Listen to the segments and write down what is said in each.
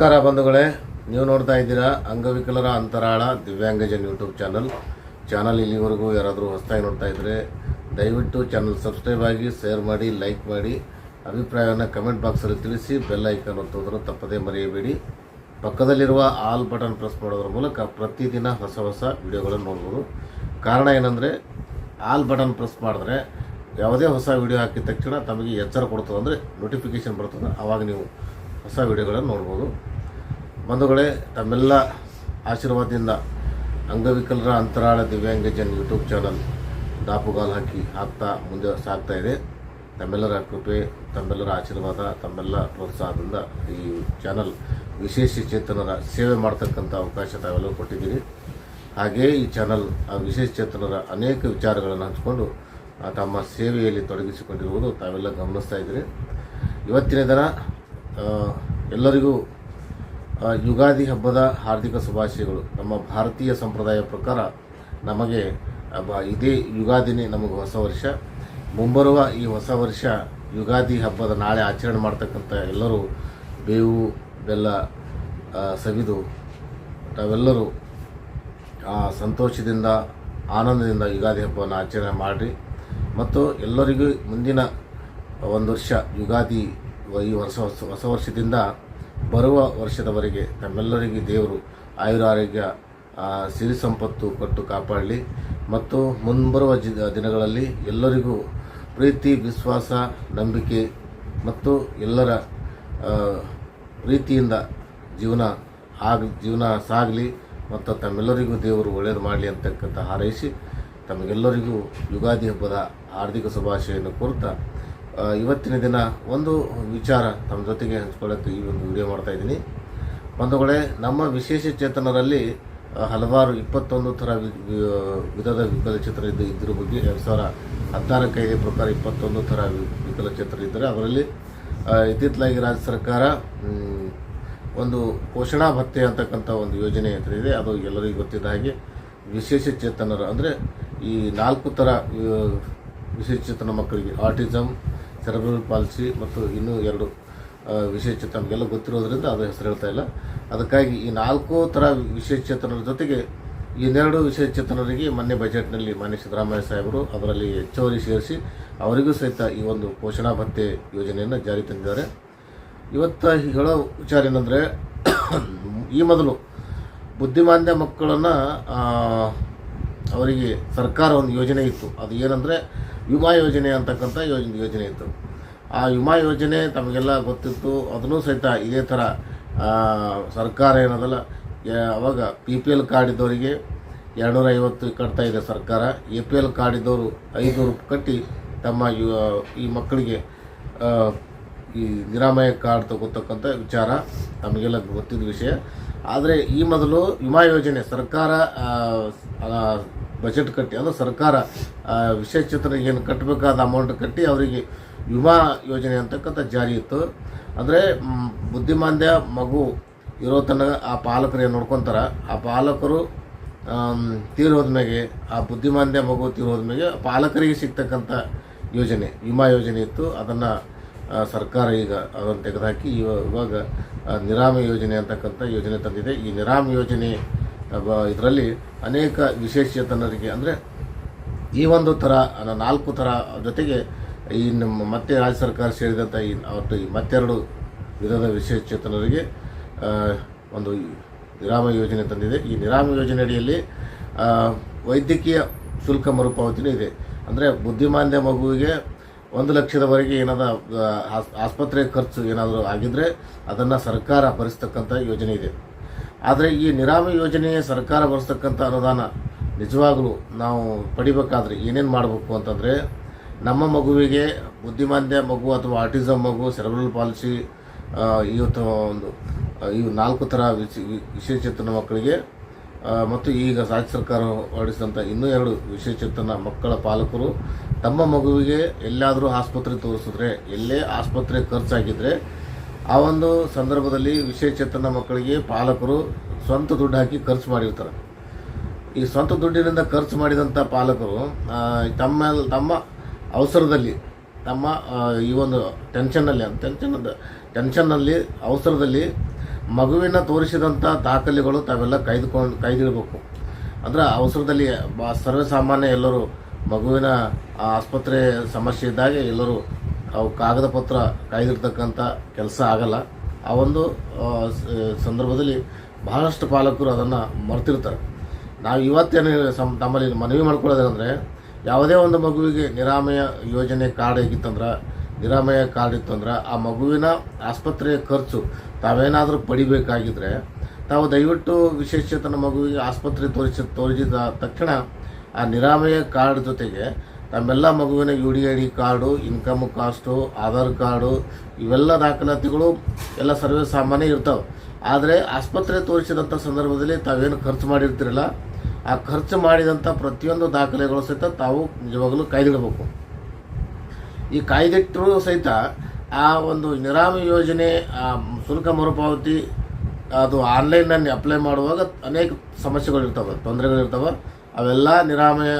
ನಮಸ್ಕಾರ ಬಂಧುಗಳೇ, ನೀವು ನೋಡ್ತಾ ಇದ್ದೀರಾ ಅಂಗವಿಕಲರ ಅಂತರಾಳ ದಿವ್ಯಾಂಗಜನ್ ಯೂಟ್ಯೂಬ್ ಚಾನಲ್. ಚಾನಲ್ ಇಲ್ಲಿವರೆಗೂ ಯಾರಾದರೂ ಹೊಸದಾಗಿ ನೋಡ್ತಾ ಇದ್ದರೆ ದಯವಿಟ್ಟು ಚಾನಲ್ ಸಬ್ಸ್ಕ್ರೈಬ್ ಆಗಿ, ಶೇರ್ ಮಾಡಿ, ಲೈಕ್ ಮಾಡಿ, ಅಭಿಪ್ರಾಯವನ್ನು ಕಮೆಂಟ್ ಬಾಕ್ಸಲ್ಲಿ ತಿಳಿಸಿ, ಬೆಲ್ ಐಕನ್ ಒತ್ತೋದನ್ನು ತಪ್ಪದೇ ಮರೆಯಬೇಡಿ. ಪಕ್ಕದಲ್ಲಿರುವ ಆಲ್ ಬಟನ್ ಪ್ರೆಸ್ ಮಾಡೋದ್ರ ಮೂಲಕ ಪ್ರತಿದಿನ ಹೊಸ ಹೊಸ ವಿಡಿಯೋಗಳನ್ನು ನೋಡ್ಬೋದು. ಕಾರಣ ಏನಂದರೆ, ಆಲ್ ಬಟನ್ ಪ್ರೆಸ್ ಮಾಡಿದ್ರೆ ಯಾವುದೇ ಹೊಸ ವಿಡಿಯೋ ಹಾಕಿದ ತಕ್ಷಣ ತಮಗೆ ಎಚ್ಚರ ಕೊಡ್ತದೆ ಅಂದರೆ ನೋಟಿಫಿಕೇಷನ್ ಬರ್ತದೆ. ಆವಾಗ ನೀವು ಹೊಸ ವಿಡಿಯೋಗಳನ್ನು ನೋಡ್ಬೋದು. ಬಂಧುಗಳೇ, ತಮ್ಮೆಲ್ಲ ಆಶೀರ್ವಾದದಿಂದ ಅಂಗವಿಕಲರ ಅಂತರಾಳ ದಿವ್ಯಾಂಗ ದಿವ್ಯಾಂಗಜನ್ ಯೂಟ್ಯೂಬ್ ಚಾನಲ್ ದಾಪುಗಾಲು ಹಾಕಿ ಹಾಕ್ತಾ ಮುಂದೆ ಸಾಗ್ತಾ ಇದೆ. ತಮ್ಮೆಲ್ಲರ ಕೃಪೆ, ತಮ್ಮೆಲ್ಲರ ಆಶೀರ್ವಾದ, ತಮ್ಮೆಲ್ಲ ಪ್ರೋತ್ಸಾಹದಿಂದ ಈ ಚಾನಲ್ ವಿಶೇಷ ಚೇತನರ ಸೇವೆ ಮಾಡ್ತಕ್ಕಂಥ ಅವಕಾಶ ತಾವೆಲ್ಲರೂ ಕೊಟ್ಟಿದ್ದೀರಿ. ಹಾಗೆಯೇ ಈ ಚಾನಲ್, ಆ ವಿಶೇಷ ಚೇತನರ ಅನೇಕ ವಿಚಾರಗಳನ್ನು ಹಂಚಿಕೊಂಡು ತಮ್ಮ ಸೇವೆಯಲ್ಲಿ ತೊಡಗಿಸಿಕೊಂಡಿರುವುದು ತಾವೆಲ್ಲ ಗಮನಿಸ್ತಾ ಇದ್ದೀರಿ. ಇವತ್ತಿನ ದಿನ ಎಲ್ಲರಿಗೂ ಯುಗಾದಿ ಹಬ್ಬದ ಹಾರ್ದಿಕ ಶುಭಾಶಯಗಳು. ನಮ್ಮ ಭಾರತೀಯ ಸಂಪ್ರದಾಯ ಪ್ರಕಾರ ನಮಗೆ ಇದೇ ಯುಗಾದಿನೇ ನಮಗೆ ಹೊಸ ವರ್ಷ. ಮುಂಬರುವ ಈ ಹೊಸ ವರ್ಷ ಯುಗಾದಿ ಹಬ್ಬದ ನಾಳೆ ಆಚರಣೆ ಮಾಡ್ತಕ್ಕಂಥ ಎಲ್ಲರೂ ಬೇವು, ಬೆಲ್ಲ ಸವಿದು, ತಾವೆಲ್ಲರೂ ಸಂತೋಷದಿಂದ, ಆನಂದದಿಂದ ಯುಗಾದಿ ಹಬ್ಬವನ್ನು ಆಚರಣೆ ಮಾಡಿರಿ. ಮತ್ತು ಎಲ್ಲರಿಗೂ ಮುಂದಿನ ಒಂದು ವರ್ಷ ಯುಗಾದಿ, ಈ ವರ್ಷ ಹೊಸ ವರ್ಷದಿಂದ ಬರುವ ವರ್ಷದವರೆಗೆ ತಮ್ಮೆಲ್ಲರಿಗೆ ದೇವರು ಆಯುರಾರೋಗ್ಯ ಸಿರಿ ಸಂಪತ್ತು ಕೊಟ್ಟು ಕಾಪಾಡಲಿ. ಮತ್ತು ಮುಂಬರುವ ಜಿ, ದಿನಗಳಲ್ಲಿ ಎಲ್ಲರಿಗೂ ಪ್ರೀತಿ, ವಿಶ್ವಾಸ, ನಂಬಿಕೆ ಮತ್ತು ಎಲ್ಲರ ಪ್ರೀತಿಯಿಂದ ಜೀವನ ಆಗ ಜೀವನ ಸಾಗಲಿ. ಮತ್ತು ತಮ್ಮೆಲ್ಲರಿಗೂ ದೇವರು ಒಳ್ಳೆಯದು ಮಾಡಲಿ ಅಂತಕ್ಕಂಥ ಹಾರೈಸಿ, ತಮಗೆಲ್ಲರಿಗೂ ಯುಗಾದಿ ಹಬ್ಬದ ಹಾರ್ದಿಕ ಶುಭಾಶಯನ್ನು ಕೋರ್ತಾ ಇವತ್ತಿನ ದಿನ ಒಂದು ವಿಚಾರ ತಮ್ಮ ಜೊತೆಗೆ ಹಂಚ್ಕೊಳ್ಳೋಕ್ಕೆ ಈ ಒಂದು ವಿಡಿಯೋ ಮಾಡ್ತಾ ಇದ್ದೀನಿ. ಬಂಧುಗಳೇ ನಮ್ಮ ವಿಶೇಷ ಚೇತನರಲ್ಲಿ ಹಲವಾರು ಇಪ್ಪತ್ತೊಂದು ಥರ ವಿಧದ ವಿಕಲಚೇತನ ಇದ್ದು ಇದ್ರ ಬಗ್ಗೆ ಎರಡು ಸಾವಿರ ಹದಿನಾರು ಕಾಯ್ದೆ ಪ್ರಕಾರ ಇಪ್ಪತ್ತೊಂದು ಥರ ವಿಕಲಚಿತ್ರ ವಿಕಲಚೇತನ ಇದ್ದರೆ. ಅದರಲ್ಲಿ ಇತ್ತಿತ್ತಲಾಗಿ ರಾಜ್ಯ ಸರ್ಕಾರ ಒಂದು ಪೋಷಣಾ ಭತ್ಯೆ ಅಂತಕ್ಕಂಥ ಒಂದು ಯೋಜನೆ ಇದೆ. ಅದು ಎಲ್ಲರಿಗೂ ಗೊತ್ತಿದ್ದ ಹಾಗೆ ವಿಶೇಷ ಚೇತನರು ಅಂದರೆ ಈ ನಾಲ್ಕು ಥರ ವಿಶೇಷ ಚೇತನ ಮಕ್ಕಳಿಗೆ ಆಟಿಸಮ್ ಸೆರೆಬ್ರಲ್ ಪಾಲಿಸಿ ಮತ್ತು ಇನ್ನೂ ಎರಡು ವಿಶೇಷ ನಮಗೆಲ್ಲ ಗೊತ್ತಿರೋದ್ರಿಂದ ಅದು ಹೆಸರು ಹೇಳ್ತಾ ಇಲ್ಲ. ಅದಕ್ಕಾಗಿ ಈ ನಾಲ್ಕು ಥರ ವಿಶೇಷ ಚೇತನರ ಜೊತೆಗೆ ಇನ್ನೆರಡು ವಿಶೇಷ ಚೇತನರಿಗೆ ಮೊನ್ನೆ ಬಜೆಟ್ನಲ್ಲಿ ಮಾನ್ಯ ಸಿದ್ದರಾಮಯ್ಯ ಸಾಹೇಬರು ಅದರಲ್ಲಿ ಹೆಚ್ಚುವರಿ ಸೇರಿಸಿ ಅವರಿಗೂ ಸಹಿತ ಈ ಒಂದು ಪೋಷಣಾ ಭತ್ಯೆ ಯೋಜನೆಯನ್ನು ಜಾರಿ ತಂದಿದ್ದಾರೆ. ಇವತ್ತು ಹೇಳೋ ವಿಚಾರ ಏನಂದರೆ, ಈ ಮೊದಲು ಬುದ್ಧಿಮಾಂದ್ಯ ಮಕ್ಕಳನ್ನು ಅವರಿಗೆ ಸರ್ಕಾರ ಒಂದು ಯೋಜನೆ ಇತ್ತು. ಅದು ಏನಂದರೆ ವಿಮಾ ಯೋಜನೆ ಅಂತಕ್ಕಂಥ ಯೋಜನೆ ಯೋಜನೆ ಇತ್ತು. ಆ ವಿಮಾ ಯೋಜನೆ ತಮಗೆಲ್ಲ ಗೊತ್ತಿತ್ತು. ಅದನ್ನೂ ಸಹಿತ ಇದೇ ಥರ ಸರ್ಕಾರ ಏನದಲ್ಲ ಅವಾಗ ಪಿ ಪಿ ಎಲ್ ಕಾರ್ಡ್ ಇದ್ದವರಿಗೆ ಎರಡುನೂರ ಐವತ್ತು ಕಟ್ತಾ ಇದೆ ಸರ್ಕಾರ. ಎ ಪಿ ಎಲ್ ಕಾರ್ಡ್ ಇದ್ದವರು ಐದುನೂರು ಕಟ್ಟಿ ತಮ್ಮ ಈ ಮಕ್ಕಳಿಗೆ ಈ ನಿರಾಮಯ ಕಾರ್ಡ್ ತಗೋತಕ್ಕಂಥ ವಿಚಾರ ನಮಗೆಲ್ಲ ಗೊತ್ತಿದ್ದ ವಿಷಯ. ಆದರೆ ಈ ಮೊದಲು ವಿಮಾ ಯೋಜನೆ ಸರ್ಕಾರ ಬಜೆಟ್ ಕಟ್ಟಿ ಅಂದರೆ ಸರ್ಕಾರ ವಿಶೇಷ ಏನು ಕಟ್ಟಬೇಕಾದ ಅಮೌಂಟ್ ಕಟ್ಟಿ ಅವರಿಗೆ ವಿಮಾ ಯೋಜನೆ ಅಂತಕ್ಕಂಥ ಜಾರಿ ಇತ್ತು. ಅಂದರೆ ಬುದ್ಧಿಮಾಂದ್ಯ ಮಗು ಇರೋ ತನಕ ಆ ಪಾಲಕರು ಏನು ನೋಡ್ಕೊತಾರ ಆ ಪಾಲಕರು ಆಮ್, ತೀರ್ ಹೋದ್ಮೇಲೆ ಆ ಬುದ್ಧಿಮಾಂದ್ಯ ಮಗು ತೀರ್ ಹೋದ್ಮೇಲೆ ಪಾಲಕರಿಗೆ ಸಿಗ್ತಕ್ಕಂಥ ಯೋಜನೆ ವಿಮಾ ಯೋಜನೆ ಇತ್ತು. ಅದನ್ನು ಸರ್ಕಾರ ಈಗ ಅದನ್ನು ತೆಗೆದುಹಾಕಿ ಇವ- ಇವಾಗ ನಿರಾಮ ಯೋಜನೆ ಅಂತಕ್ಕಂಥ ಯೋಜನೆ ತಂದಿದೆ. ಈ ನಿರಾಮ ಯೋಜನೆ ಇದರಲ್ಲಿ ಅನೇಕ ವಿಶೇಷಚೇತನರಿಗೆ, ಅಂದರೆ ಈ ಒಂದು ಥರ ನಾಲ್ಕು ಥರ ಜೊತೆಗೆ ಈ ನಮ್ಮ ಮತ್ತೆ ರಾಜ್ಯ ಸರ್ಕಾರ ಸೇರಿದಂಥ ಈ ಅವತ್ತು ಈ ಮತ್ತೆರಡು ವಿಧದ ವಿಶೇಷಚೇತನರಿಗೆ ಒಂದು ನಿರಾಮ ಯೋಜನೆ ತಂದಿದೆ. ಈ ನಿರಾಮ ಯೋಜನೆ ಅಡಿಯಲ್ಲಿ ವೈದ್ಯಕೀಯ ಶುಲ್ಕ ಮರುಪಾವತಿನೂ ಇದೆ. ಅಂದರೆ ಬುದ್ಧಿಮಾಂದ್ಯ ಮಗುವಿಗೆ ಒಂದು ಲಕ್ಷದವರೆಗೆ ಏನಾದರೂ ಆಸ್ಪತ್ರೆ ಖರ್ಚು ಏನಾದರೂ ಆಗಿದ್ದರೆ ಅದನ್ನು ಸರ್ಕಾರ ಭರಿಸ್ತಕ್ಕಂಥ ಯೋಜನೆ ಇದೆ. ಆದರೆ ಈ ನಿರಾಮ ಯೋಜನೆಯ ಸರ್ಕಾರ ಬರೆಸ್ತಕ್ಕಂಥ ಅನುದಾನ, ನಿಜವಾಗಲೂ ನಾವು ಪಡಿಬೇಕಾದ್ರೆ ಏನೇನು ಮಾಡಬೇಕು ಅಂತಂದರೆ ನಮ್ಮ ಮಗುವಿಗೆ ಬುದ್ಧಿಮಾಂದ್ಯ ಮಗು ಅಥವಾ ಆರ್ಟಿಸಮ್ ಮಗು ಸೆರೆಬ್ರಲ್ ಪಾಲಿಸಿ ಇವತ್ತು ಒಂದು ಈ ನಾಲ್ಕು ಥರ ವಿಶೇಷಚೇತನ ಮಕ್ಕಳಿಗೆ ಮತ್ತು ಈಗ ರಾಜ್ಯ ಸರ್ಕಾರ ಹೊರಡಿಸಿದಂಥ ಇನ್ನೂ ಎರಡು ವಿಶೇಷಚೇತನ ಮಕ್ಕಳ ಪಾಲಕರು ತಮ್ಮ ಮಗುವಿಗೆ ಎಲ್ಲಾದರೂ ಆಸ್ಪತ್ರೆ ತೋರಿಸಿದ್ರೆ, ಎಲ್ಲೇ ಆಸ್ಪತ್ರೆ ಖರ್ಚಾಗಿದ್ದರೆ ಆ ಒಂದು ಸಂದರ್ಭದಲ್ಲಿ ವಿಶೇಷಚೇತನ ಮಕ್ಕಳಿಗೆ ಪಾಲಕರು ಸ್ವಂತ ದುಡ್ಡು ಹಾಕಿ ಖರ್ಚು ಮಾಡಿರ್ತಾರೆ. ಈ ಸ್ವಂತ ದುಡ್ಡಿನಿಂದ ಖರ್ಚು ಮಾಡಿದಂಥ ಪಾಲಕರು ತಮ್ಮ ತಮ್ಮ ಅವಸರದಲ್ಲಿ, ತಮ್ಮ ಈ ಒಂದು ಟೆನ್ಷನ್ನಲ್ಲಿ ಟೆನ್ಷನ್ ಟೆನ್ಷನ್ನಲ್ಲಿ, ಅವಸರದಲ್ಲಿ ಮಗುವಿನ ತೋರಿಸಿದಂಥ ದಾಖಲೆಗಳು ತಾವೆಲ್ಲ ಕಾಯ್ದುಕೊಂಡು, ಕಾಯ್ದಿಡಬೇಕು. ಅಂದರೆ ಅವಸರದಲ್ಲಿ ಬಾ, ಸರ್ವೇಸಾಮಾನ್ಯ ಎಲ್ಲರೂ ಮಗುವಿನ ಆಸ್ಪತ್ರೆ ಸಮಸ್ಯೆ ಇದ್ದಾಗ ಎಲ್ಲರೂ ಅವು ಕಾಗದ ಪತ್ರ ಕಾಯ್ದಿರ್ತಕ್ಕಂಥ ಕೆಲಸ ಆಗಲ್ಲ. ಆ ಒಂದು ಸಂದರ್ಭದಲ್ಲಿ ಬಹಳಷ್ಟು ಪಾಲಕರು ಅದನ್ನು ಮರ್ತಿರ್ತಾರೆ. ನಾವು ಇವತ್ತೇನು ಸಮ್, ತಮ್ಮಲ್ಲಿ ಮನವಿ ಮಾಡ್ಕೊಳ್ಳೋದೇನೆಂದರೆ, ಯಾವುದೇ ಒಂದು ಮಗುವಿಗೆ ನಿರಾಮಯ ಯೋಜನೆ ಕಾರ್ಡ್ ಹೇಗಿತ್ತಂದ್ರೆ, ನಿರಾಮಯ ಕಾರ್ಡ್ ಇತ್ತಂದ್ರೆ, ಆ ಮಗುವಿನ ಆಸ್ಪತ್ರೆಯ ಖರ್ಚು ತಾವೇನಾದರೂ ಪಡಿಬೇಕಾಗಿದ್ದರೆ ತಾವು ದಯವಿಟ್ಟು ವಿಶೇಷತನ ಮಗುವಿಗೆ ಆಸ್ಪತ್ರೆ ತೋರಿಸಿ, ತೋರಿಸಿದ ತಕ್ಷಣ ಆ ನಿರಾಮಯ ಕಾರ್ಡ್ ಜೊತೆಗೆ ತಮ್ಮೆಲ್ಲ ಮಗುವಿನ U D I D card, income caste, Aadhaar card, ಇವೆಲ್ಲ ದಾಖಲಾತಿಗಳು ಎಲ್ಲ ಸರ್ವೇ ಸಾಮಾನ್ಯ ಇರ್ತಾವೆ. ಆದರೆ ಆಸ್ಪತ್ರೆ ತೋರಿಸಿದಂಥ ಸಂದರ್ಭದಲ್ಲಿ ತಾವೇನು ಖರ್ಚು ಮಾಡಿರ್ತಿರಲ್ಲ, ಆ ಖರ್ಚು ಮಾಡಿದಂಥ ಪ್ರತಿಯೊಂದು ದಾಖಲೆಗಳು ಸಹಿತ ತಾವು ನಿಜವಾಗಲೂ ಕಾಯ್ದಿಡಬೇಕು. ಈ ಕಾಯ್ದಿಟ್ಟರೂ ಸಹಿತ ಆ ಒಂದು ನಿರಾಮ ಯೋಜನೆ, ಆ ಶುಲ್ಕ ಮರುಪಾವತಿ, ಅದು ಆನ್ಲೈನ್ನಲ್ಲಿ ಅಪ್ಲೈ ಮಾಡುವಾಗ ಅನೇಕ ಸಮಸ್ಯೆಗಳು ಇರ್ತವೆ ತೊಂದರೆಗಳಿರ್ತವೆ. ಅವೆಲ್ಲ ನಿರಾಮಯ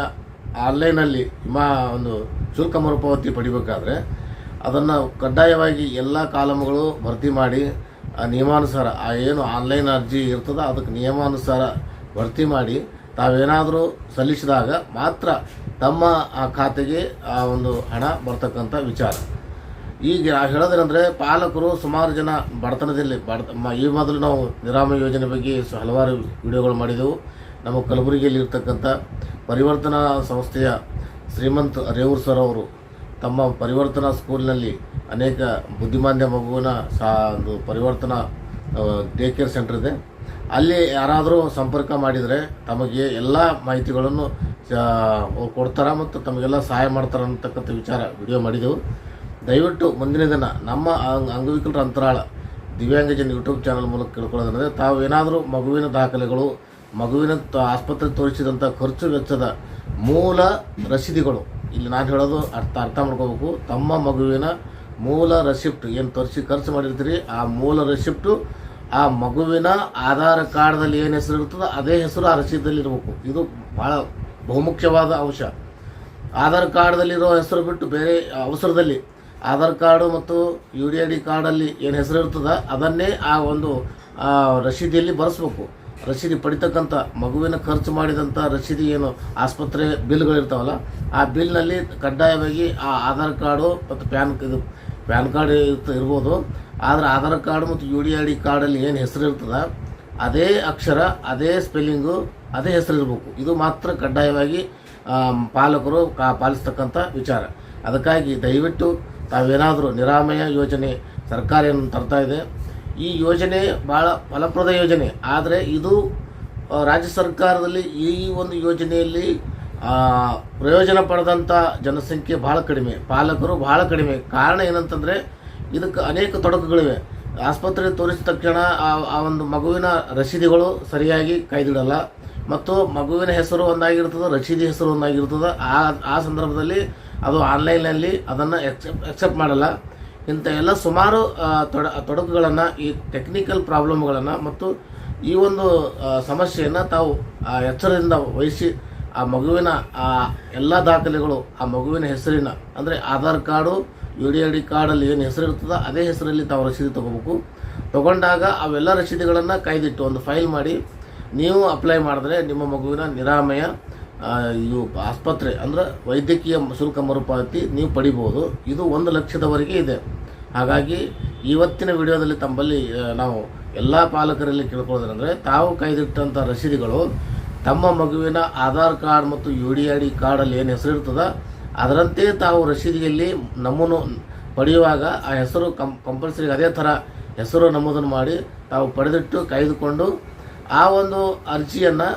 ಆನ್ಲೈನಲ್ಲಿ ಮಾ ಒಂದು ಶುಲ್ಕ ಮರುಪಾವತಿ ಪಡಿಬೇಕಾದ್ರೆ ಅದನ್ನು ಕಡ್ಡಾಯವಾಗಿ ಎಲ್ಲ ಕಾಲಮ್ಗಳು ಭರ್ತಿ ಮಾಡಿ ಆ ನಿಯಮಾನುಸಾರ ಆ ಏನು ಆನ್ಲೈನ್ ಅರ್ಜಿ ಇರ್ತದೆ ಅದಕ್ಕೆ ನಿಯಮಾನುಸಾರ ಭರ್ತಿ ಮಾಡಿ ತಾವೇನಾದರೂ ಸಲ್ಲಿಸಿದಾಗ ಮಾತ್ರ ತಮ್ಮ ಆ ಖಾತೆಗೆ ಆ ಒಂದು ಹಣ ಬರ್ತಕ್ಕಂಥ ವಿಚಾರ. ಈಗ ಹೇಳೋದೇನೆಂದರೆ ಪಾಲಕರು ಸುಮಾರು ಜನ ಬಡತನದಲ್ಲಿ ಬಡ ಈ ಮೊದಲು ನಾವು ನಿರಾಮ ಯೋಜನೆ ಬಗ್ಗೆ ಹಲವಾರು ವಿಡಿಯೋಗಳು ಮಾಡಿದೆವು. ನಮ್ಮ ಕಲಬುರಗಿಯಲ್ಲಿ ಇರ್ತಕ್ಕಂಥ ಪರಿವರ್ತನಾ ಸಂಸ್ಥೆಯ ಶ್ರೀಮಂತ್ ರೇವೂರ್ ಸರ್ ಅವರು ತಮ್ಮ ಪರಿವರ್ತನಾ ಸ್ಕೂಲ್ನಲ್ಲಿ ಅನೇಕ ಬುದ್ಧಿಮಾಂದ್ಯ ಮಗುವಿನ ಸಾ ಒಂದು ಪರಿವರ್ತನಾ ಡೇ ಕೇರ್ ಸೆಂಟರ್ ಇದೆ. ಅಲ್ಲಿ ಯಾರಾದರೂ ಸಂಪರ್ಕ ಮಾಡಿದರೆ ತಮಗೆ ಎಲ್ಲ ಮಾಹಿತಿಗಳನ್ನು ಕೊಡ್ತಾರೆ ಮತ್ತು ತಮಗೆಲ್ಲ ಸಹಾಯ ಮಾಡ್ತಾರೆ ಅಂತಕ್ಕಂಥ ವಿಚಾರ ವಿಡಿಯೋ ಮಾಡಿದೆವು. ದಯವಿಟ್ಟು ಮುಂದಿನ ದಿನ ನಮ್ಮ ಅಂಗ- ಅಂಗವಿಕಲರ ಅಂತರಾಳ ದಿವ್ಯಾಂಗಜನ್ ಯೂಟ್ಯೂಬ್ ಚಾನಲ್ ಮೂಲಕ ಕೇಳ್ಕೊಳ್ಳೋದಂದರೆ ತಾವು ಏನಾದರೂ ಮಗುವಿನ ದಾಖಲೆಗಳು ಮಗುವಿನ ಆಸ್ಪತ್ರೆ ತೋರಿಸಿದಂಥ ಖರ್ಚು ವೆಚ್ಚದ ಮೂಲ ರಸೀದಿಗಳು. ಇಲ್ಲಿ ನಾನು ಹೇಳೋದು ಅರ್ಥ ಅರ್ಥ ಮಾಡ್ಕೋಬೇಕು. ತಮ್ಮ ಮಗುವಿನ ಮೂಲ ರೆಸಿಪ್ಟ್, ಏನು ತೋರಿಸಿ ಖರ್ಚು ಮಾಡಿರ್ತೀರಿ, ಆ ಮೂಲ ರೆಸಿಪ್ಟು ಆ ಮಗುವಿನ ಆಧಾರ್ ಕಾರ್ಡ್ದಲ್ಲಿ ಏನು ಹೆಸರು ಇರ್ತದೆ ಅದೇ ಹೆಸರು ಆ ರಸೀದಲ್ಲಿ ಇರಬೇಕು. ಇದು ಭಾಳ ಬಹುಮುಖ್ಯವಾದ ಅಂಶ. ಆಧಾರ್ ಕಾರ್ಡ್ದಲ್ಲಿರೋ ಹೆಸರು ಬಿಟ್ಟು ಬೇರೆ ಅವಸರದಲ್ಲಿ ಆಧಾರ್ ಕಾರ್ಡು ಮತ್ತು ಯು ಡಿ ಐ ಡಿ ಕಾರ್ಡಲ್ಲಿ ಏನು ಹೆಸರು ಇರ್ತದ ಅದನ್ನೇ ಆ ಒಂದು ರಸೀದಿಯಲ್ಲಿ ಬರೆಸ್ಬೇಕು. ರಸೀದಿ ಪಡಿತಕ್ಕಂಥ ಮಗುವಿನ ಖರ್ಚು ಮಾಡಿದಂಥ ರಸೀದಿ ಏನು ಆಸ್ಪತ್ರೆ ಬಿಲ್ಗಳಿರ್ತಾವಲ್ಲ, ಆ ಬಿಲ್ನಲ್ಲಿ ಕಡ್ಡಾಯವಾಗಿ ಆ ಆಧಾರ್ ಕಾರ್ಡು ಮತ್ತು ಪ್ಯಾನ್ ಇದು ಪ್ಯಾನ್ ಕಾರ್ಡ್ ಇರ್ತ ಇರ್ಬೋದು. ಆದರೆ ಆಧಾರ್ ಕಾರ್ಡ್ ಮತ್ತು ಯು ಡಿ ಐ ಡಿ ಕಾರ್ಡಲ್ಲಿ ಏನು ಹೆಸರು ಇರ್ತದ, ಅದೇ ಅಕ್ಷರ, ಅದೇ ಸ್ಪೆಲ್ಲಿಂಗು, ಅದೇ ಹೆಸರು ಇರಬೇಕು. ಇದು ಮಾತ್ರ ಕಡ್ಡಾಯವಾಗಿ ಪಾಲಕರು ಕಾ, ಪಾಲಿಸ್ತಕ್ಕಂಥ ವಿಚಾರ. ಅದಕ್ಕಾಗಿ ದಯವಿಟ್ಟು ತಾವೇನಾದರೂ ನಿರಾಮಯ ಯೋಜನೆ ಸರ್ಕಾರ ಏನು ತರ್ತಾ ಇದೆ ಈ ಯೋಜನೆ ಭಾಳ ಫಲಪ್ರದ ಯೋಜನೆ. ಆದರೆ ಇದು ರಾಜ್ಯ ಸರ್ಕಾರದಲ್ಲಿ ಈ ಒಂದು ಯೋಜನೆಯಲ್ಲಿ ಪ್ರಯೋಜನ ಪಡೆದಂಥ ಜನಸಂಖ್ಯೆ ಭಾಳ ಕಡಿಮೆ. ಪಾಲಕರು ಭಾಳ ಕಡಿಮೆ. ಕಾರಣ ಏನಂತಂದರೆ, ಇದಕ್ಕೆ ಅನೇಕ ತೊಡಕುಗಳಿವೆ. ಆಸ್ಪತ್ರೆ ತೋರಿಸಿದ ತಕ್ಷಣ ಆ ಆ ಒಂದು ಮಗುವಿನ ರಸೀದಿಗಳು ಸರಿಯಾಗಿ ಕೈದಿಡಲ್ಲ ಮತ್ತು ಮಗುವಿನ ಹೆಸರು ಒಂದಾಗಿರ್ತದೆ ರಸೀದಿ ಹೆಸರು ಒಂದಾಗಿರ್ತದೆ. ಆ ಆ ಸಂದರ್ಭದಲ್ಲಿ ಅದು ಆನ್ಲೈನಲ್ಲಿ ಅದನ್ನು ಎಕ್ಸೆಪ್ ಎಕ್ಸೆಪ್ಟ್ ಮಾಡಲ್ಲ. ಇಂಥ ಎಲ್ಲ ಸುಮಾರು ತೊಡ, ತೊಡಕುಗಳನ್ನು, ಈ ಟೆಕ್ನಿಕಲ್ ಪ್ರಾಬ್ಲಮ್ಗಳನ್ನು ಮತ್ತು ಈ ಒಂದು ಸಮಸ್ಯೆಯನ್ನು ತಾವು ಎಚ್ಚರದಿಂದ ವಹಿಸಿ ಆ ಮಗುವಿನ, ಆ, ಎಲ್ಲ ದಾಖಲೆಗಳು, ಆ ಮಗುವಿನ ಹೆಸರಿನ, ಅಂದರೆ Aadhaar card U D I D ಕಾರ್ಡಲ್ಲಿ ಏನು ಹೆಸರು ಇರ್ತದೋ ಅದೇ ಹೆಸರಲ್ಲಿ ತಾವು ರಸೀದಿ ತೊಗೋಬೇಕು. ತೊಗೊಂಡಾಗ ಅವೆಲ್ಲ ರಸೀದಿಗಳನ್ನು ಕಾಯ್ದಿಟ್ಟು ಒಂದು ಫೈಲ್ ಮಾಡಿ, ನೀವು ಅಪ್ಲೈ ಮಾಡಿದ್ರೆ ನಿಮ್ಮ ಮಗುವಿನ ನಿರಾಮಯ ಇವು ಆಸ್ಪತ್ರೆ ಅಂದರೆ ವೈದ್ಯಕೀಯ ಶುಲ್ಕ ಮರುಪಾವತಿ ನೀವು ಪಡಿಬೋದು. ಇದು ಒಂದು ಲಕ್ಷದವರೆಗೆ ಇದೆ. ಹಾಗಾಗಿ ಇವತ್ತಿನ ವಿಡಿಯೋದಲ್ಲಿ ತಮ್ಮಲ್ಲಿ ನಾವು ಎಲ್ಲ ಪಾಲಕರಲ್ಲಿ ಕೇಳ್ಕೊಳ್ಳೋದಂದರೆ ತಾವು ಕೈದಿಟ್ಟಂಥ ರಸೀದಿಗಳು ತಮ್ಮ ಮಗುವಿನ ಆಧಾರ್ ಕಾರ್ಡ್ ಮತ್ತು ಯು ಡಿ ಐ ಡಿ ಕಾರ್ಡಲ್ಲಿ ಏನು ಹೆಸರು ಇರ್ತದ, ಅದರಂತೆ ತಾವು ರಸೀದಿಯಲ್ಲಿ ನಮೂನು ಪಡೆಯುವಾಗ ಆ ಹೆಸರು ಕಂ ಕಂಪಲ್ಸರಿ ಅದೇ ಥರ ಹೆಸರು ನಮೂದನ್ನು ಮಾಡಿ ತಾವು ಪಡೆದಿಟ್ಟು ಕಾಯ್ದುಕೊಂಡು ಆ ಒಂದು ಅರ್ಜಿಯನ್ನು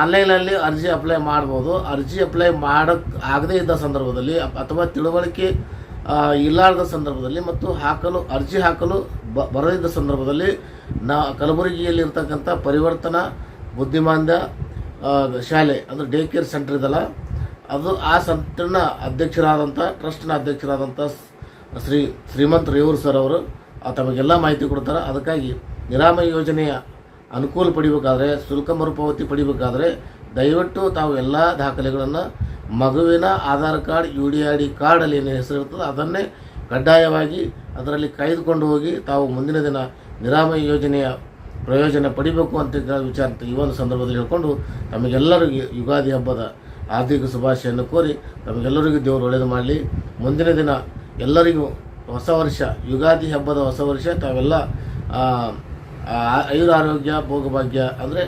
ಆನ್ಲೈನಲ್ಲಿ ಅರ್ಜಿ ಅಪ್ಲೈ ಮಾಡ್ಬೋದು. ಅರ್ಜಿ ಅಪ್ಲೈ ಮಾಡೋಕ್ಕೆ ಆಗದೇ ಇದ್ದ ಸಂದರ್ಭದಲ್ಲಿ ಅಥವಾ ತಿಳುವಳಿಕೆ ಇಲ್ಲಾರದ ಸಂದರ್ಭದಲ್ಲಿ ಮತ್ತು ಹಾಕಲು, ಅರ್ಜಿ ಹಾಕಲು ಬರದಿದ್ದ ಸಂದರ್ಭದಲ್ಲಿ ನಾ ಕಲಬುರಗಿಯಲ್ಲಿ ಪರಿವರ್ತನ, ಬುದ್ಧಿಮಾಂದ್ಯ ಶಾಲೆ, ಅಂದರೆ ಡೇ ಕೇರ್ ಸೆಂಟರ್ ಇದಲ್ಲ, ಅದು ಆ ಸೆಂಟರ್ನ ಅಧ್ಯಕ್ಷರಾದಂಥ, ಟ್ರಸ್ಟ್ನ ಅಧ್ಯಕ್ಷರಾದಂಥ ಶ್ರೀ ಶ್ರೀಮಂತ್ ರೇವೂರ್ ಸರ್ ಅವರು ತಮಗೆಲ್ಲ ಮಾಹಿತಿ ಕೊಡ್ತಾರೆ. ಅದಕ್ಕಾಗಿ ನಿರಾಮಯ ಯೋಜನೆಯ ಅನುಕೂಲ ಪಡಿಬೇಕಾದ್ರೆ, ಶುಲ್ಕ ಮರುಪಾವತಿ ಪಡಿಬೇಕಾದ್ರೆ ದಯವಿಟ್ಟು ತಾವು ಎಲ್ಲ ದಾಖಲೆಗಳನ್ನು ಮಗುವಿನ Aadhaar card U D I D ಕಾರ್ಡಲ್ಲಿ ಏನು ಹೆಸರು ಇರ್ತದೆ ಅದನ್ನೇ ಕಡ್ಡಾಯವಾಗಿ ಅದರಲ್ಲಿ ಕಾಯ್ದುಕೊಂಡು ಹೋಗಿ ತಾವು ಮುಂದಿನ ದಿನ ನಿರಾಮಯ ಯೋಜನೆಯ ಪ್ರಯೋಜನ ಪಡಿಬೇಕು ಅಂತ ವಿಚಾರ ಈ ಒಂದು ಸಂದರ್ಭದಲ್ಲಿ ಹೇಳ್ಕೊಂಡು ತಮಗೆಲ್ಲರಿಗೂ ಯುಗಾದಿ ಹಬ್ಬದ ಆರ್ಥಿಕ ಶುಭಾಶಯನ್ನು ಕೋರಿ ತಮಗೆಲ್ಲರಿಗೂ ದೇವರು ಒಳ್ಳೆಯದು ಮಾಡಲಿ. ಮುಂದಿನ ದಿನ ಎಲ್ಲರಿಗೂ ಹೊಸ ವರ್ಷ, ಯುಗಾದಿ ಹಬ್ಬದ ಹೊಸ ವರ್ಷ ತಾವೆಲ್ಲ ಐದು ಆರೋಗ್ಯ, ಭೋಗಭಾಗ್ಯ, ಅಂದರೆ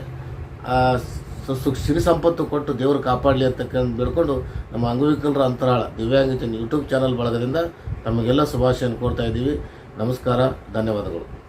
ಸುಖ, ಸಿರಿ ಸಂಪತ್ತು ಕೊಟ್ಟು ದೇವರು ಕಾಪಾಡಲಿ ಅಂತಕ್ಕಂಥ ಬಿಡ್ಕೊಂಡು ನಮ್ಮ ಅಂಗವಿಕಲರ ಅಂತರಾಳ ದಿವ್ಯಾಂಗಜನ್ ಯೂಟ್ಯೂಬ್ ಚಾನಲ್ ಬಳಗದಿಂದ ನಮಗೆಲ್ಲ ಶುಭಾಶಯನ್ನು ಕೋರ್ತಾ ಇದ್ದೀವಿ. ನಮಸ್ಕಾರ, ಧನ್ಯವಾದಗಳು.